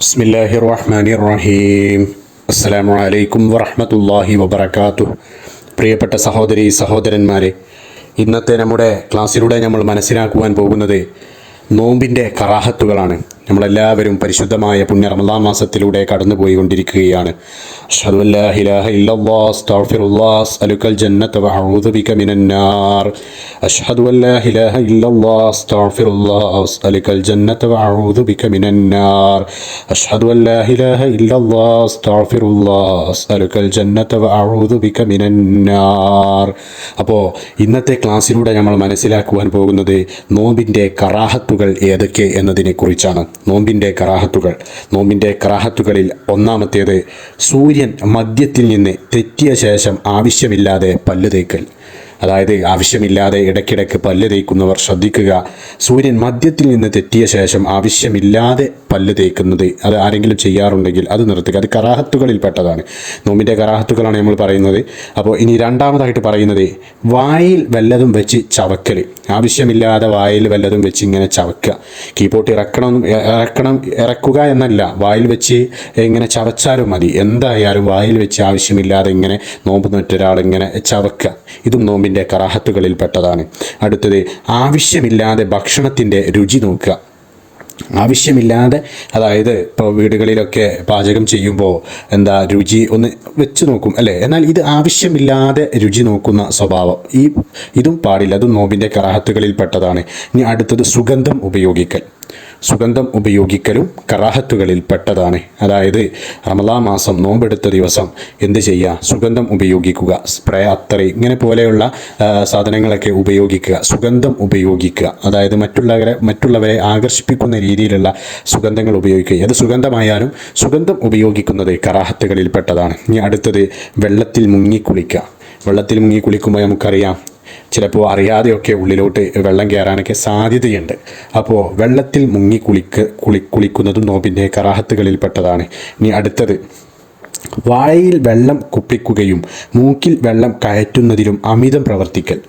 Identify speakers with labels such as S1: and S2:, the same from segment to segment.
S1: ബിസ്മില്ലാഹി റഹ്മാനി റഹീം അസ്സലാമു അലൈക്കും വറഹ്മത്തുള്ളാഹി വബറകാതുഹു. പ്രിയപ്പെട്ട സഹോദരി സഹോദരന്മാരെ ഇന്നത്തെ നമ്മുടെ ക്ലാസ്സിലൂടെ നമ്മൾ മനസ്സിലാക്കുവാൻ പോകുന്നത് നോമ്പിന്റെ കറാഹത്തുകളാണ്. നമ്മളെല്ലാവരും പരിശുദ്ധമായ പുണ്യ റമദാൻ മാസത്തിലൂടെ കടന്നുപോയിക്കൊണ്ടിരിക്കുകയാണ്. അപ്പോൾ ഇന്നത്തെ ക്ലാസ്സിലൂടെ നമ്മൾ മനസ്സിലാക്കുവാൻ പോകുന്നത് നോമ്പിന്റെ കറാഹത്തുകൾ ഏതൊക്കെ എന്നതിനെ കുറിച്ചാണ് നോമ്പിന്റെ കറാഹത്തുകൾ. നോമ്പിന്റെ കറാഹത്തുകളിൽ ഒന്നാമത്തേത് സൂര്യൻ മദ്യത്തിൽ നിന്ന് തെറ്റിയ ശേഷം ആവശ്യമില്ലാതെ പല്ല് തേക്കൽ. അതായത് ആവശ്യമില്ലാതെ ഇടയ്ക്കിടയ്ക്ക് പല്ല് തേക്കുന്നവർ ശ്രദ്ധിക്കുക. സൂര്യൻ മദ്യത്തിൽ നിന്ന് തെറ്റിയ ശേഷം ആവശ്യമില്ലാതെ പല്ല് തേക്കുന്നത് അത് ആരെങ്കിലും ചെയ്യാറുണ്ടെങ്കിൽ അത് നിർത്തുക. അത് കറാഹത്തുകളിൽ പെട്ടതാണ്. നോമ്പിന്റെ കറാഹത്തുകളാണ് നമ്മൾ പറയുന്നത്. അപ്പോൾ ഇനി രണ്ടാമതായിട്ട് പറയുന്നത് വായിൽ വല്ലതും വെച്ച് ചവക്കൽ ആവശ്യമില്ലാതെ വായിൽ വല്ലതും വെച്ച് ഇങ്ങനെ ചവക്കുക കീപോട്ട് ഇറക്കണം ഇറക്കണം ഇറക്കുക എന്നല്ല. വായിൽ വെച്ച് ഇങ്ങനെ ചവച്ചാലും മതി. എന്തായാലും വായിൽ വെച്ച് ആവശ്യമില്ലാതെ ഇങ്ങനെ നോമ്പ് നോറ്റൊരാൾ ഇങ്ങനെ ചവക്കുക ഇതും നോമ്പിന്റെ കറാഹത്തുകളിൽ പെട്ടതാണ്. അടുത്തത് ആവശ്യമില്ലാതെ ഭക്ഷണത്തിന്റെ രുചി നോക്കുക. ആവശ്യമില്ലാതെ അതായത് ഇപ്പോൾ വീടുകളിലൊക്കെ പാചകം ചെയ്യുമ്പോൾ എന്താ രുചി ഒന്ന് വെച്ച് നോക്കും അല്ലേ? എന്നാൽ ഇത് ആവശ്യമില്ലാതെ രുചി നോക്കുന്ന സ്വഭാവം. ഈ ഇതും പാടില്ല അതും നോമ്പിന്റെ കറാഹത്തുകളിൽ പെട്ടതാണ്. ഇനി അടുത്തത് സുഗന്ധം ഉപയോഗിക്കൽ. സുഗന്ധം ഉപയോഗിക്കലും കറാഹത്തുകളിൽ പെട്ടതാണ്. അതായത് റമദാ മാസം നോമ്പെടുത്ത ദിവസം എന്ത് ചെയ്യുക സുഗന്ധം ഉപയോഗിക്കുക സ്പ്രേ അത്തറി ഇങ്ങനെ പോലെയുള്ള സാധനങ്ങളൊക്കെ ഉപയോഗിക്കുക സുഗന്ധം ഉപയോഗിക്കുക. അതായത് മറ്റുള്ളവരെ മറ്റുള്ളവരെ ആകർഷിപ്പിക്കുന്ന രീതിയിലുള്ള സുഗന്ധങ്ങൾ ഉപയോഗിക്കുക. ഏത് സുഗന്ധമായാലും സുഗന്ധം ഉപയോഗിക്കുന്നത് കറാഹത്തുകളിൽ പെട്ടതാണ്. ഇനി അടുത്തത് വെള്ളത്തിൽ മുങ്ങിക്കുളിക്കുക വെള്ളത്തിൽ മുങ്ങി കുളിക്കുമ്പോൾ നമുക്കറിയാം ചിലപ്പോൾ അറിയാതെയൊക്കെ ഉള്ളിലോട്ട് വെള്ളം കയറാനൊക്കെ സാധ്യതയുണ്ട്. അപ്പോൾ വെള്ളത്തിൽ മുങ്ങി കുളിക്ക് കുളി കുളിക്കുന്നതും നോമ്പിന്റെ കറാഹത്തുകളിൽ പെട്ടതാണ് ഇനി അടുത്തത്. വാഴയിൽ വെള്ളം കുപ്പിക്കുകയും മൂക്കിൽ വെള്ളം കയറ്റുന്നതിലും അമിതം പ്രവർത്തിക്കൽ.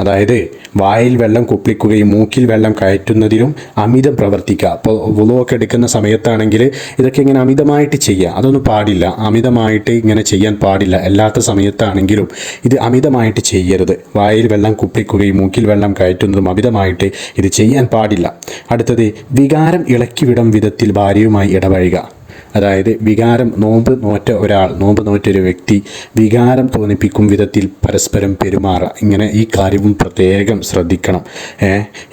S1: അതായത് വായിൽ വെള്ളം കുപ്പിക്കുകയും മൂക്കിൽ വെള്ളം കയറ്റുന്നതിലും അമിതം പ്രവർത്തിക്കുക. അപ്പോൾ വുളുവൊക്കെ എടുക്കുന്ന സമയത്താണെങ്കിൽ ഇതൊക്കെ ഇങ്ങനെ അമിതമായിട്ട് ചെയ്യുക. അതൊന്നും പാടില്ല. അമിതമായിട്ട് ഇങ്ങനെ ചെയ്യാൻ പാടില്ല. അല്ലാത്ത സമയത്താണെങ്കിലും ഇത് അമിതമായിട്ട് ചെയ്യരുത്. വായിൽ വെള്ളം കുപ്പിക്കുകയും മൂക്കിൽ വെള്ളം കയറ്റുന്നതും അമിതമായിട്ട് ഇത് ചെയ്യാൻ പാടില്ല. അടുത്തത് വികാരം ഇളക്കിവിടം വിധത്തിൽ ഭാര്യയുമായി ഇടപഴകുക. അതായത് വികാരം നോമ്പ് നോറ്റ ഒരാൾ നോമ്പ് നോറ്റ ഒരു വ്യക്തി വികാരം തോന്നിപ്പിക്കും വിധത്തിൽ പരസ്പരം പെരുമാറുക. ഇങ്ങനെ ഈ കാര്യവും പ്രത്യേകം ശ്രദ്ധിക്കണം.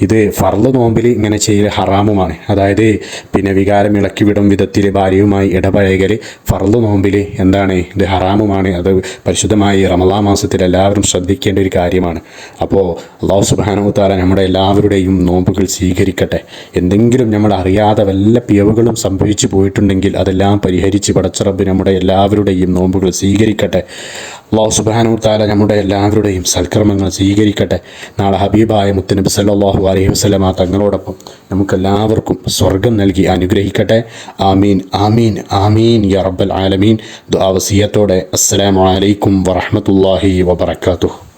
S1: ഇത് ഫർദ് നോമ്പിൽ ഇങ്ങനെ ചെയ്യൽ ഹറാമുമാണ്. അതായത് പിന്നെ വികാരം ഇളക്കിവിടും വിധത്തിൽ ഭാര്യയുമായി ഇടപഴകൽ ഫർദ് നോമ്പിൽ എന്താണ്? ഇത് ഹറാമുമാണ്. അത് പരിശുദ്ധമായി റമദാ മാസത്തിൽ എല്ലാവരും ശ്രദ്ധിക്കേണ്ട ഒരു കാര്യമാണ്. അപ്പോൾ അള്ളാഹു സുബാനുത്താല നമ്മുടെ എല്ലാവരുടെയും നോമ്പുകൾ സ്വീകരിക്കട്ടെ. എന്തെങ്കിലും നമ്മൾ അറിയാതെ വല്ല പിയവുകളും സംഭവിച്ചു പോയിട്ടുണ്ടെങ്കിൽ അതെല്ലാം പരിഹരിച്ച് പടച്ചറബ് നമ്മുടെ എല്ലാവരുടെയും നോമ്പുകൾ സ്വീകരിക്കട്ടെ. അള്ളാഹു താല നമ്മുടെ എല്ലാവരുടെയും സൽക്രമങ്ങൾ സ്വീകരിക്കട്ടെ. നാളെ ഹബീബായ മുത്തനബി സല്ലാഹു അലൈഹി വസ്ലമ തങ്ങളോടൊപ്പം നമുക്കെല്ലാവർക്കും സ്വർഗം നൽകി അനുഗ്രഹിക്കട്ടെ. ആമീൻ ആമീൻ ആമീൻ യ റബ്ബൽ ആലമീൻ. ദുആ വസിയത്തോടെ അസ്സലാമു അലൈക്കും വറഹ്മത്തുള്ളാഹി വബറകാതുഹു.